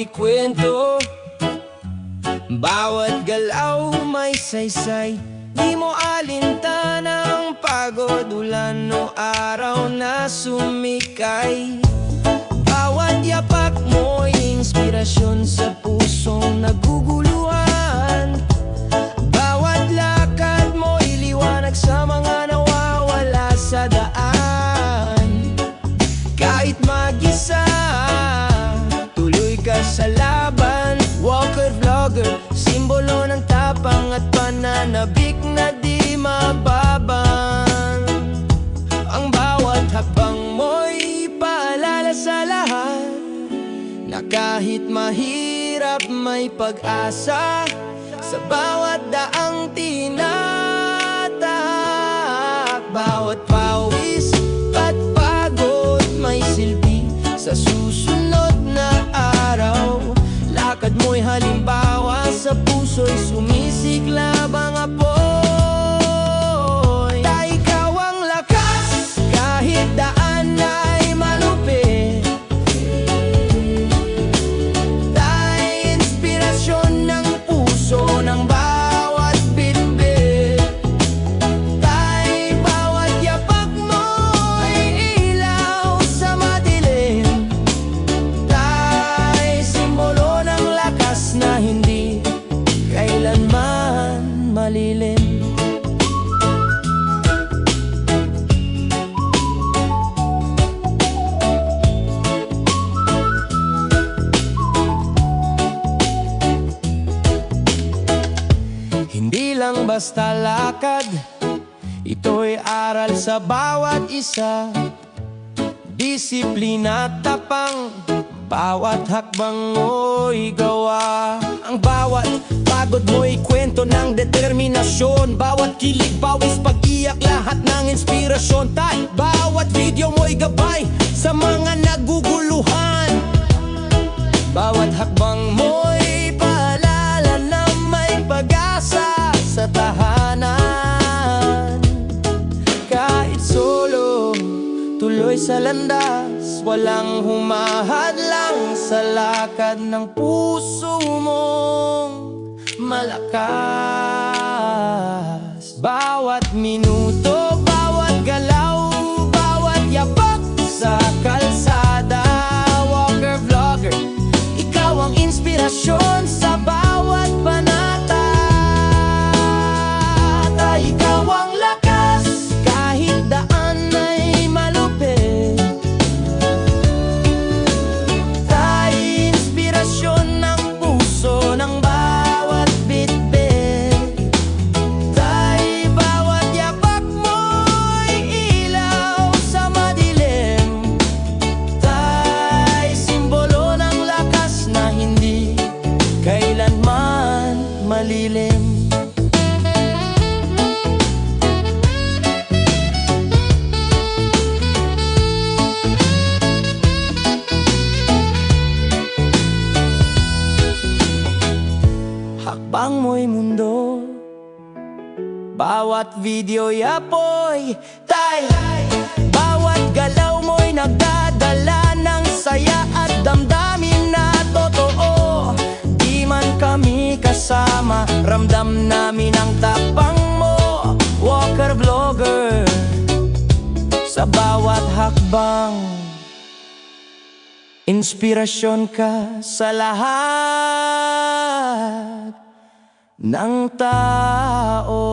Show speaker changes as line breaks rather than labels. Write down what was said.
ako'y kwento. Bawat galaw may saysay Di mo alintana ang pagod. Ulan o araw na sumikay. Bawat yapak mo'y inspirasyon Sa pusong naguguluhan. Bawat lakad mo'y liwanag Sa mga nawawala sa daan. Kahit mahirap may pag-asa Sa bawat daang tinatak. Bawat pawis at pagod may silbi Sa susunod na araw. Lakad mo'y halimbawa sa puso'y sumisiklab basta lakad Ito'y aral sa bawat isa. Disiplina tapang Bawat hakbang mo'y gawa. Ang bawat pagod mo'y kwento ng determinasyon. Bawat kilig, bawis, pag-iyak Lahat ng inspirasyon. Tay, bawat video mo'y gabay Sa mga naguguluhan. Bawat hakbang mo'y landas Walang humahadlang sa lakad ng puso mong malakas. Bawat minuto, bawat galaw, bawat yapak sa kalsada. Walker vlogger, ikaw ang inspirasyon sa bawat Bawat video'y apoy Tay Bawat galaw mo'y nagdadala ng saya at damdamin na totoo. Di man kami kasama Ramdam namin ang tapang mo. Walker vlogger Sa bawat hakbang Inspirasyon ka sa lahat ng tao